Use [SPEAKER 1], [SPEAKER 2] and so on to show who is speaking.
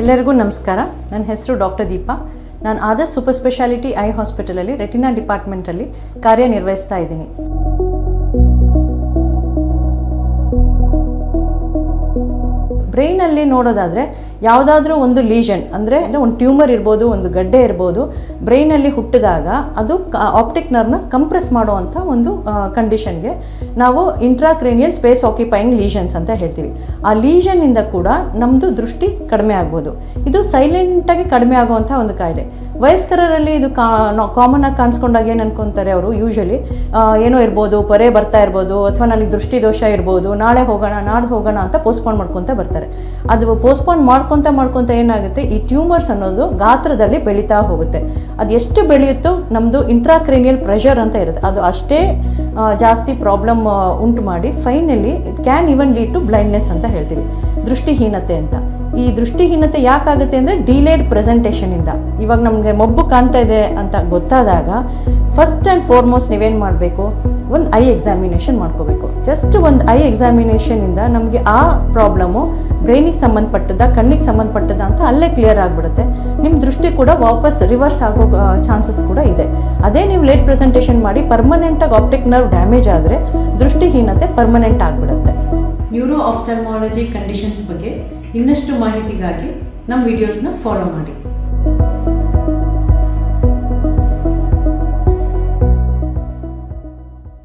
[SPEAKER 1] ಎಲ್ಲರಿಗೂ ನಮಸ್ಕಾರ. ನನ್ನ ಹೆಸರು ಡಾಕ್ಟರ್ ದೀಪಾ. ನಾನು ಆದರ್ಶ್ ಸೂಪರ್ ಸ್ಪೆಷಾಲಿಟಿ ಐ ಹಾಸ್ಪಿಟಲಲ್ಲಿ ರೆಟಿನಾ ಡಿಪಾರ್ಟ್ಮೆಂಟಲ್ಲಿ ಕಾರ್ಯನಿರ್ವಹಿಸ್ತಾ ಇದ್ದೀನಿ. ಬ್ರೈನಲ್ಲಿ ನೋಡೋದಾದರೆ ಯಾವುದಾದ್ರೂ ಒಂದು ಲೀಷನ್ ಅಂದರೆ ಒಂದು ಟ್ಯೂಮರ್ ಇರ್ಬೋದು, ಒಂದು ಗಡ್ಡೆ ಇರ್ಬೋದು, ಬ್ರೈನಲ್ಲಿ ಹುಟ್ಟಿದಾಗ ಅದು ಆಪ್ಟಿಕ್ ನರ್ವ್ನ ಕಂಪ್ರೆಸ್ ಮಾಡುವಂಥ ಒಂದು ಕಂಡೀಷನ್ಗೆ ನಾವು ಇಂಟ್ರಾಕ್ರೇನಿಯಲ್ ಸ್ಪೇಸ್ ಆಕ್ಯುಪೈಯಿಂಗ್ ಲೀಷನ್ಸ್ ಅಂತ ಹೇಳ್ತೀವಿ. ಆ ಲೀಷನ್ನಿಂದ ಕೂಡ ನಮ್ಮದು ದೃಷ್ಟಿ ಕಡಿಮೆ ಆಗ್ಬೋದು. ಇದು ಸೈಲೆಂಟಾಗಿ ಕಡಿಮೆ ಆಗುವಂಥ ಒಂದು ಕಾಯಿಲೆ. ವಯಸ್ಕರಲ್ಲಿ ಇದು ಕಾ ಕಾಮನ್ ಆಗಿ ಕಾಣಿಸ್ಕೊಂಡಾಗ ಏನು ಅನ್ಕೊಂತಾರೆ ಅವರು ಯೂಶಲಿ ಏನೋ ಇರ್ಬೋದು, ಪೊರೆ ಬರ್ತಾ ಇರ್ಬೋದು, ಅಥವಾ ನನಗೆ ದೃಷ್ಟಿ ದೋಷ ಇರ್ಬೋದು, ನಾಳೆ ಹೋಗೋಣ, ನಾಡ್ದು ಹೋಗೋಣ ಅಂತ ಪೋಸ್ಟ್ಪೋನ್ ಮಾಡ್ಕೊತ ಬರ್ತಾರೆ. ಅದು ಪೋಸ್ಟ್ಪೋನ್ ಮಾಡ್ಕೊತ ಮಾಡ್ಕೊತ ಏನಾಗುತ್ತೆ? ಈ ಟ್ಯೂಮರ್ಸ್ ಅನ್ನೋದು ಗಾತ್ರದಲ್ಲಿ ಬೆಳೀತಾ ಹೋಗುತ್ತೆ. ಅದು ಎಷ್ಟು ಬೆಳೆಯುತ್ತೋ ನಮ್ಮದು ಇಂಟ್ರಾಕ್ರೇನಿಯಲ್ ಪ್ರೆಷರ್ ಅಂತ ಇರುತ್ತೆ. ಅದು ಅಷ್ಟೇ ಜಾಸ್ತಿ ಪ್ರಾಬ್ಲಮ್ ಉಂಟು ಮಾಡಿ finally it can even lead to blindness ಅಂತ ಹೇಳ್ತೀವಿ. ದೃಷ್ಟಿಹೀನತೆ ಅಂತ. ಈ ದೃಷ್ಟಿಹೀನತೆ ಯಾಕಾಗುತ್ತೆ ಅಂದರೆ ಡಿಲೇಡ್ ಪ್ರೆಸೆಂಟೇಷನಿಂದ ಇವಾಗ ನಮಗೆ ಮೊಬ್ಬು ಕಾಣ್ತಾ ಇದೆ ಅಂತ ಗೊತ್ತಾದಾಗ ಫಸ್ಟ್ ಆ್ಯಂಡ್ ಫಾರ್ಮೋಸ್ಟ್ ನೀವೇನು ಮಾಡಬೇಕು? ಒಂದು ಐ ಎಕ್ಸಾಮಿನೇಷನ್ ಮಾಡ್ಕೋಬೇಕು. ಜಸ್ಟ್ ಒಂದು ಐ ಎಕ್ಸಾಮಿನೇಷನಿಂದ ನಮಗೆ ಆ ಪ್ರಾಬ್ಲಮು ಬ್ರೈನಿಗೆ ಸಂಬಂಧಪಟ್ಟದ, ಕಣ್ಣಿಗೆ ಸಂಬಂಧಪಟ್ಟದ ಅಂತ ಅಲ್ಲೇ ಕ್ಲಿಯರ್ ಆಗಿಬಿಡುತ್ತೆ. ನಿಮ್ಮ ದೃಷ್ಟಿ ಕೂಡ ವಾಪಸ್ ರಿವರ್ಸ್ ಆಗೋ ಚಾನ್ಸಸ್ ಕೂಡ ಇದೆ. ಅದೇ ನೀವು ಲೇಟ್ ಪ್ರೆಸೆಂಟೇಷನ್ ಮಾಡಿ ಪರ್ಮನೆಂಟಾಗಿ ಆಪ್ಟಿಕ್ ನರ್ವ್ ಡ್ಯಾಮೇಜ್ ಆದರೆ ದೃಷ್ಟಿಹೀನತೆ ಪರ್ಮನೆಂಟ್ ಆಗಿಬಿಡುತ್ತೆ. ನ್ಯೂರೋ ಆಫ್ಥಲ್ಮಾಲಜಿ ಕಂಡೀಷನ್ಸ್ ಬಗ್ಗೆ ಇನ್ನಷ್ಟು ಮಾಹಿತಿಗಾಗಿ ನಮ್ಮ ವಿಡಿಯೋಸ್ನ ಫಾಲೋ ಮಾಡಿ.